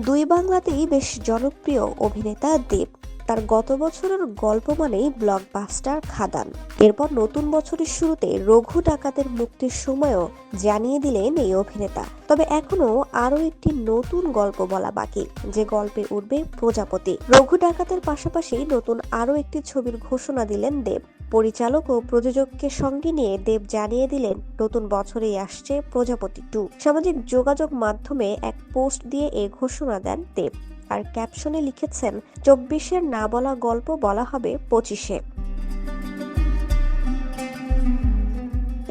দুই বাংলাতেই বেশ জনপ্রিয় অভিনেতা দেব। তার গত বছরের গল্প মানেই ব্লকবাস্টার খাদান। এরপর নতুন বছরের শুরুতে রঘু ডাকাতের মুক্তির সময়ও জানিয়ে দিলেন এই অভিনেতা। তবে এখনও আরও একটি নতুন গল্প বলা বাকি, যে গল্পে উঠবে প্রজাপতি। রঘু ডাকাতের পাশাপাশি নতুন আরও একটি ছবির ঘোষণা দিলেন দেব। পরিচালক ও প্রযোজককে সঙ্গে নিয়ে দেব জানিয়ে দিলেন, নতুন বছরেই আসছে প্রজাপতি টু। সামাজিক যোগাযোগ মাধ্যমে এক পোস্ট দিয়ে এ ঘোষণা দেন দেব। আর ক্যাপশনে লিখেছেন, চব্বিশের না বলা গল্প বলা হবে পঁচিশে।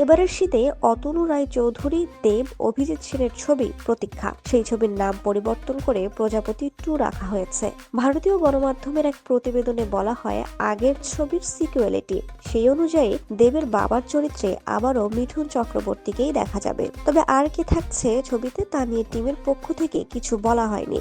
এবারের শীতে অতনু রায় চৌধুরী, দেব, অভিজিৎ সেনের ছবি প্রতীক্ষা। সেই ছবির নাম পরিবর্তন করে প্রজাপতি টু রাখা হয়েছে। ভারতীয় গণমাধ্যমের এক প্রতিবেদনে বলা হয়, আগের ছবির সিকুয়েলিটি সেই অনুযায়ী দেবের বাবার চরিত্রে আবারও মিঠুন চক্রবর্তীকেই দেখা যাবে। তবে আর কে থাকছে ছবিতে তা নিয়ে টিমের পক্ষ থেকে কিছু বলা হয়নি।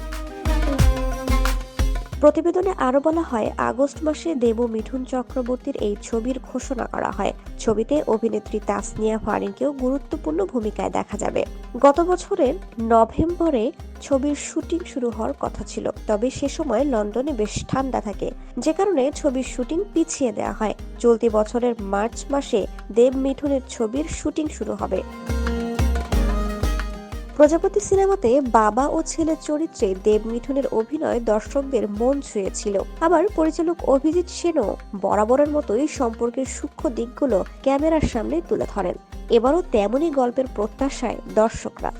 প্রতিবেদনে আরও বলা হয়, আগস্ট মাসে দেব মিঠুন চক্রবর্তীর এই ছবির ঘোষণা করা হয়। ছবিতে অভিনেত্রী তাসনিয়া ফারিনকেও গুরুত্বপূর্ণ ভূমিকায় দেখা যাবে। গত বছরের নভেম্বরে ছবির শুটিং শুরু হওয়ার কথা ছিল, তবে সে সময় লন্ডনে বেশ ঠান্ডা থাকে। যে কারণে ছবির শুটিং পিছিয়ে দেওয়া হয়। চলতি বছরের মার্চ মাসে দেব মিঠুনের ছবির শুটিং শুরু হবে। প্রজাপতি সিনেমাতে বাবা ও ছেলের চরিত্রে দেব মিঠুনের অভিনয় দর্শকদের মন ছুঁয়েছিল। আবার পরিচালক অভিজিৎ সেনও বরাবরের মতোই সম্পর্কের সূক্ষ্ম দিকগুলো ক্যামেরার সামনে তুলে ধরেন। এবারও তেমনই গল্পের প্রত্যাশায় দর্শকরা।